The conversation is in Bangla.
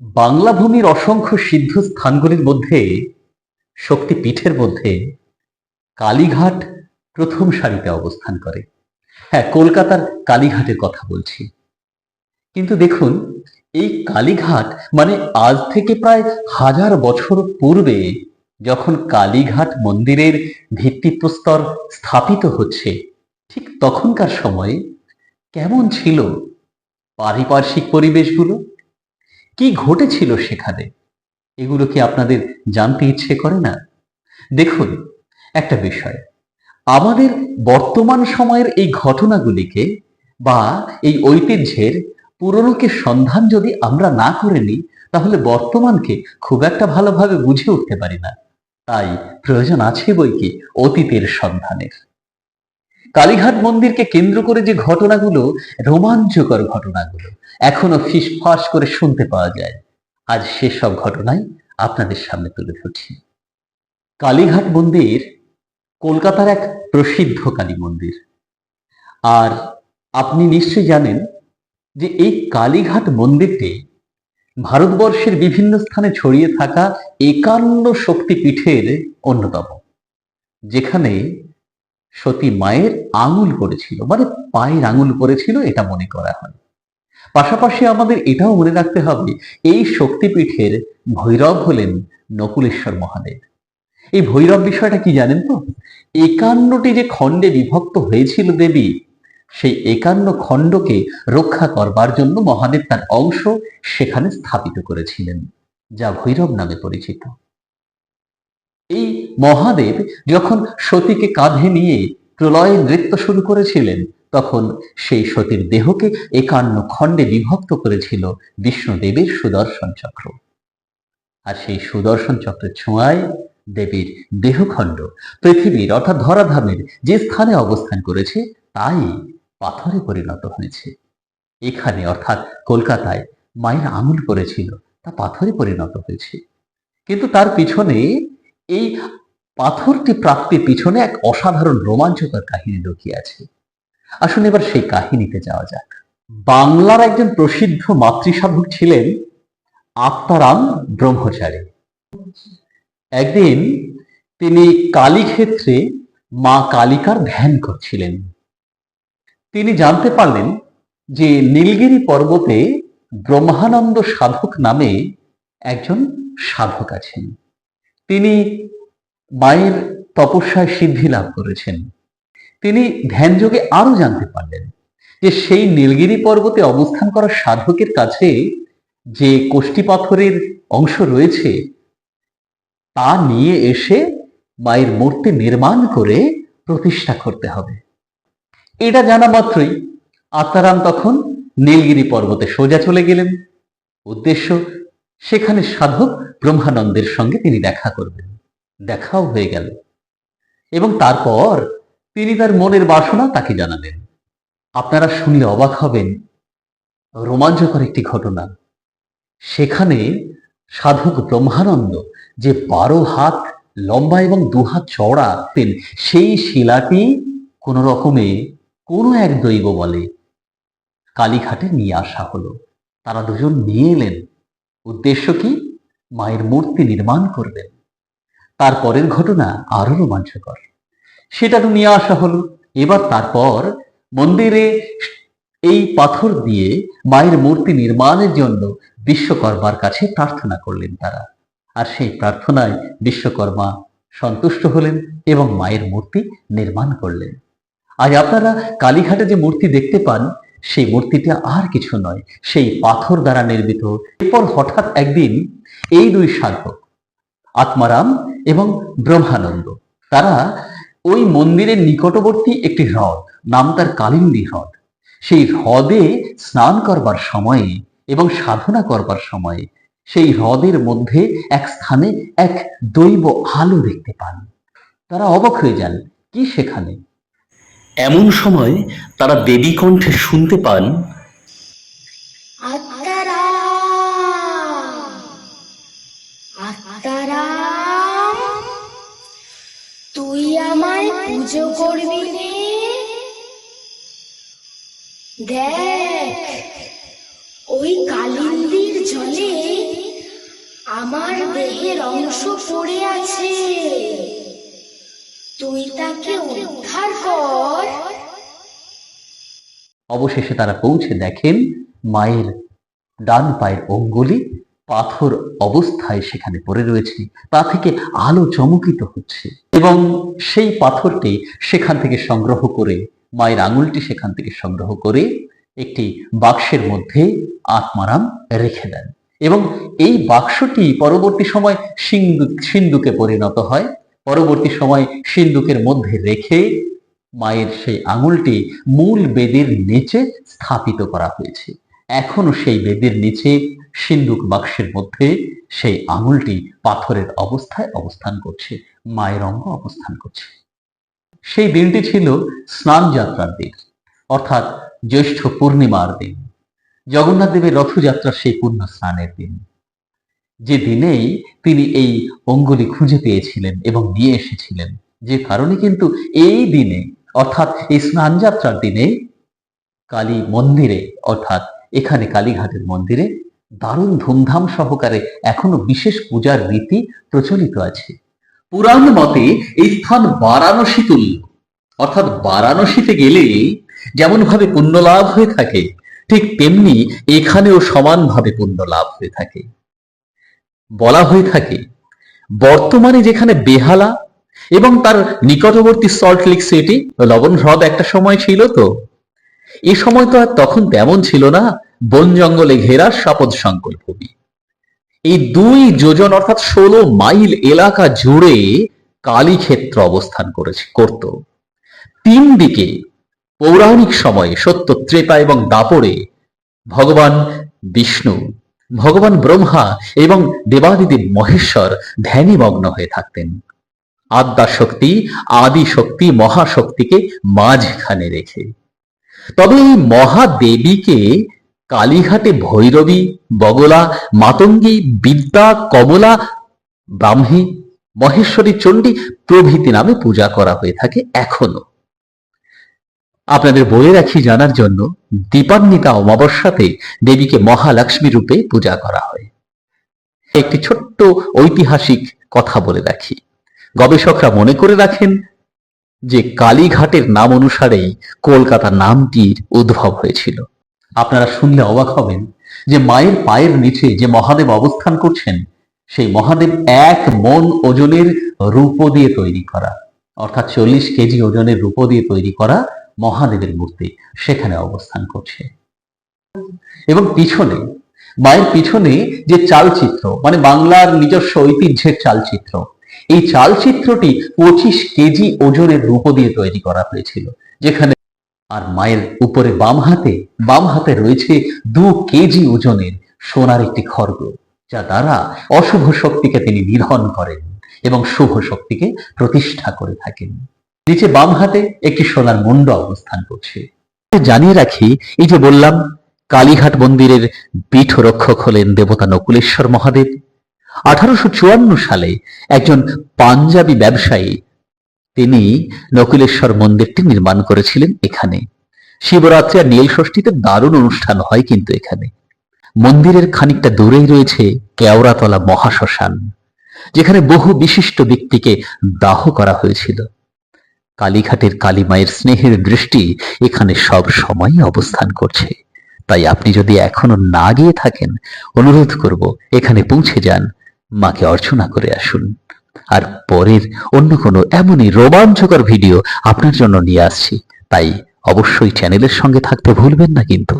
বাংলা ভূমির অসংখ্য সিদ্ধ স্থানগুলির মধ্যে শক্তিপীঠের মধ্যে, কালীঘাট প্রথম সারিতে অবস্থান করে। হ্যাঁ কলকাতার কালীঘাটের কথা বলছি। কিন্তু দেখুন, এই কালীঘাট মানে আজ থেকে প্রায় হাজার বছর পূর্বে যখন কালীঘাট মন্দিরের ভিত্তিপ্রস্তর স্থাপিত হচ্ছে, ঠিক তখনকার সময়ে কেমন ছিল পারিপার্শ্বিক পরিবেশগুলো? কি ঘটেছিল সেখানে? এগুলো কি আপনাদের জানতে ইচ্ছে করে না? দেখুন, একটা বিষয়। আমাদের বর্তমান সময়ের এই ঘটনাগুলিকে বা এই ঐতিহ্যের পুরনোকে সন্ধান যদি আমরা না করে নিই, তাহলে বর্তমানকে খুব একটা ভালোভাবে বুঝে উঠতে পারি না। তাই প্রয়োজন আছে বই কি? অতীতের সন্ধানের। কালীঘাট মন্দিরকে কেন্দ্র করে যে ঘটনাগুলো, রোমাঞ্চকর ঘটনাগুলো, এখনও ফিসফাস করে শুনতে পাওয়া যায়। আজ সেসব ঘটনাই আপনাদের সামনে তুলে ধরছি। কালীঘাট মন্দির কলকাতার এক প্রসিদ্ধ কালী মন্দির। আর আপনি নিশ্চয়ই জানেন যে এই কালীঘাট মন্দিরটি ভারতবর্ষের বিভিন্ন স্থানে ছড়িয়ে থাকা একান্ন শক্তিপীঠের অন্যতম, যেখানে সতী মায়ের আঙুল পড়েছিল মানে পায়ের আঙুল করেছিল এটা মনে করা হয়। পাশাপাশি আমাদের এটাও মনে রাখতে হবে, এই শক্তিপীঠের ভৈরব হলেন নকুলেশ্বর মহাদেব। এই ভৈরব বিষয়টা কি জানেন তো? একান্নটি যে খণ্ডে বিভক্ত হয়েছিল দেবী, সেই একান্ন খণ্ডকে রক্ষা করবার জন্য মহাদেব তার অংশ সেখানে স্থাপিত করেছিলেন, যা ভৈরব নামে পরিচিত। এই মহাদেব যখন সতীকে কাঁধে নিয়ে প্রলয়ে নৃত্য শুরু করেছিলেন, তখন সেই সতীর দেহকে একান্ন খণ্ডে বিভক্ত করেছিল বিষ্ণুদেবের সুদর্শন চক্র। আর সেই সুদর্শন চক্রের ছোঁয়ায় দেবীর দেহখণ্ড পৃথিবীর অর্থাৎ ধরাধামের যে স্থানে অবস্থান করেছে, তাই পাথরে পরিণত হয়েছে। এখানে অর্থাৎ কলকাতায় মায়ের আঙুল পড়েছিল, তা পাথরে পরিণত হয়েছে। কিন্তু তার পিছনে এই পাথরটি প্রাপ্তির পিছনে এক অসাধারণ রোমাঞ্চকর কাহিনী লুকিয়ে আছে। আসুন এবার সেই কাহিনীতে যাওয়া যাক। বাংলার একজন প্রসিদ্ধ মাতৃসাধক ছিলেন আত্মারাম ব্রহ্মচারী। একদিন তিনি কালীক্ষেত্রে মা কালিকার ধ্যান করছিলেন। তিনি জানতে পারলেন যে নীলগিরি পর্বতে ব্রহ্মানন্দ সাধক নামে একজন সাধক আছেন। তিনি মায়ের তপস্যায় সিদ্ধি লাভ করেছেন। তিনি ধ্যানযোগে আরও জানতে পারলেন যে সেই নীলগিরি পর্বতে অবস্থান করা সাধকের কাছে যে কোষ্ঠী পাথরের অংশ রয়েছে, তা নিয়ে এসে মায়ের মূর্তি নির্মাণ করে প্রতিষ্ঠা করতে হবে। এটা জানা মাত্রই আত্মারাম তখন নীলগিরি পর্বতে সোজা চলে গেলেন। উদ্দেশ্য সেখানে সাধক ব্রহ্মানন্দের সঙ্গে তিনি দেখা করবেন। দেখাও হয়ে গেল। এবং তারপর তিনি তার মনের বাসনা তাকে জানালেন। আপনারা শুনলে অবাক হবেন, রোমাঞ্চকর একটি ঘটনা। সেখানে সাধক ব্রহ্মানন্দ যে বারো হাত লম্বা এবং দু হাত চওড়া তেন সেই শিলাটি কোন রকমে কোনো এক দৈব বলে কালীঘাটে নিয়ে আসা হলো। তারা দুজন নিয়ে এলেন। উদ্দেশ্য কি? মায়ের মূর্তি নির্মাণ করবেন তারপরের ঘটনা আরও রোমাঞ্চকর। সেটা তো নিয়ে আসা হলো। এবার তারপর মন্দিরে এই পাথর দিয়ে মায়ের মূর্তি নির্মাণের জন্য বিশ্বকর্মার কাছে প্রার্থনা করলেন তারা। আর সেই প্রার্থনায় বিশ্বকর্মা সন্তুষ্ট হলেন এবং মায়ের মূর্তি নির্মাণ করলেন। আজ আপনারা কালীঘাটে যে মূর্তি দেখতে পান সেই মূর্তিটা আর কিছু নয়, সেই পাথর দ্বারা নির্মিত। এরপর হঠাৎ একদিন এই দুই সাধক, আত্মারাম এবং ব্রহ্মানন্দ, তারা ওই মন্দিরের নিকটবর্তী একটি হ্রদ, নাম তার কালিন্দী হ্রদ, সেই হ্রদে স্নান করবার সময়ে এবং সাধনা করবার সময়ে সেই হ্রদের মধ্যে এক স্থানে এক দৈব আলো দেখতে পান। তারা অবাক হয়ে যান, কি সেখানে? এমন সময় তারা দেবী কণ্ঠে শুনতে পান তুই আমায় পুজো করবি রে দেখ, ওই কালিন্দির জলে আমার দেহের অংশ পড়ে আছে। তুই তাকে উদ্ধার কর। অবশেষে তারা পৌঁছে দেখেন মায়ের ডান পায়ের অঙ্গুলি পাথর অবস্থায় সেখানে পড়ে রয়েছে। তা থেকে আলো চমকিত হচ্ছে এবং সেই পাথরটি সেখান থেকে সংগ্রহ করে, মায়ের আঙুলটি সেখান থেকে সংগ্রহ করে একটি বাক্সের মধ্যে আত্মারাম রেখে দেন। এবং এই বাক্সটি পরবর্তী সময় সিন্ধু সিন্ধুকে পরিণত হয়। পরবর্তী সময় সিন্ধুকের মধ্যে রেখে মায়ের সেই আঙুলটি মূল বেদের নিচে স্থাপিত করা হয়েছে। এখনও সেই বেদের নিচে সিন্ধুক বাক্সের মধ্যে সেই আঙুলটি পাথরের অবস্থায় অবস্থান করছে, মায়ের অঙ্গ অবস্থান করছে। সেই দিনটি ছিল স্নান যাত্রার দিন, অর্থাৎ জ্যৈষ্ঠ পূর্ণিমার দিন। জগন্নাথ দেবের রথযাত্রার সেই পূর্ণ স্নানের দিন। যে দিনেই তিনি এই অঙ্গুলি খুঁজে পেয়েছিলেন এবং নিয়ে এসেছিলেন। যে কারণে কিন্তু এই দিনে, অর্থাৎ এই স্নান যাত্রার দিনে, কালী মন্দিরে, অর্থাৎ এখানে কালীঘাটের মন্দিরে দারুণ ধুমধাম সহকারে এখনও বিশেষ পূজার রীতি প্রচলিত আছে। পুরাণ মতে এই স্থান বারাণসী তুল্য। অর্থাৎ বারাণসীতে গেলে যেমন ভাবে পুণ্য লাভ হয়ে থাকে, ঠিক তেমনি এখানেও সমানভাবে পুণ্য লাভ হয়ে থাকে। বলা হয়ে থাকে, বর্তমানে যেখানে বেহালা এবং তার নিকটবর্তী সল্ট লেক সিটি, লবণ হ্রদ একটা সময় ছিল তো। এ সময় তো আর তখন তেমন ছিল না, বন জঙ্গলে ঘেরা শপথ সংকল্প। এই দুই যোজন অর্থাৎ ষোলো মাইল এলাকা জুড়ে কালীক্ষেত্র অবস্থান করেছে, করত। তিন দিকে পৌরাণিক সময়ে সত্য ত্রেতা এবং দাপরে ভগবান বিষ্ণু ভগবান ব্রহ্মা এবং দেবাদিদেব মহেশ্বর ধ্যানীমগ্ন হয়ে থাকতেন। আদ্যা শক্তি আদি শক্তি মহাশক্তিকে মাঝখানে রেখে। তবে এই মহাদেবীকে কালীঘাটে ভৈরবী, বগলা, মাতঙ্গী, বিদ্যা, কমলা, ব্রাহ্মী, মহেশ্বরী চণ্ডী প্রভৃতি নামে পূজা করা হয়ে থাকে এখনও। আপনাদের বলে রাখি জানার জন্য দীপান্বিতা অমাবস্যাতে দেবীকে মহালক্ষ্মী রূপে পূজা করা হয়। একটি ছোট্ট ঐতিহাসিক কথা বলে রাখি। গবেষকরা মনে করে রাখেন যে কালীঘাটের নাম অনুসারেই কলকাতা নামটির উদ্ভব হয়েছিল। আপনারা শুনলে অবাক হবেন যে মায়ের পায়ের নিচে যে মহাদেব অবস্থান করছেন, সেই মহাদেব এক মন ওজনের রূপ দিয়ে তৈরি করা, অর্থাৎ চল্লিশ কেজি ওজনের রূপ দিয়ে তৈরি করা মহাদেবের মূর্তি সেখানে অবস্থান করছে। এবং পিছনে, মায়ের পিছনে যে চালচিত্র মানে বাংলার নিজস্ব ঐতিহ্যের চালচিত্র, এই চালচিত্রটি পঁচিশ কেজি ওজনের রূপ দিয়ে তৈরি করা হয়েছিল, যেখানে আর মায়ের উপরে বাম হাতে বাম হাতে রয়েছে দু কেজি ওজনের সোনার একটি খর্গ, যা দ্বারা অশুভ শক্তিকে তিনি নিধন করেন এবং শুভ শক্তিকে প্রতিষ্ঠা করে থাকেন। নিচে বাম হাতে একটি সোনার মুন্ড অবস্থান করছে। জানিয়ে রাখি, এই যে বললাম, কালীঘাট মন্দিরের পীঠ রক্ষক হলেন দেবতা নকুলেশ্বর মহাদেব। আঠারোশো চুয়ান্ন সালে একজন পাঞ্জাবি ব্যবসায়ী, তিনি নকুলেশ্বর মন্দিরটি নির্মাণ করেছিলেন এখানে। শিবরাত্রি আর নীল ষষ্ঠীতে দারুণ অনুষ্ঠান হয় কিন্তু এখানে। মন্দিরের খানিকটা দূরেই রয়েছে কেওড়াতলা মহাশ্মশান, যেখানে বহু বিশিষ্ট ব্যক্তিকে দাহ করা হয়েছিল। কালীঘাটের কালী মায়ের স্নেহের দৃষ্টি এখানে সব সময় অবস্থান করছে। তাই আপনি যদি এখনও না গিয়ে থাকেন, অনুরোধ করব এখানে পৌঁছে যান, মাকে অর্চনা করে আসুন। আর পরের অন্য কোনো এমনই রোমাঞ্চকর ভিডিও আপনার জন্য নিয়ে আসছি। তাই অবশ্যই চ্যানেলের সঙ্গে থাকতে ভুলবেন না কিন্তু।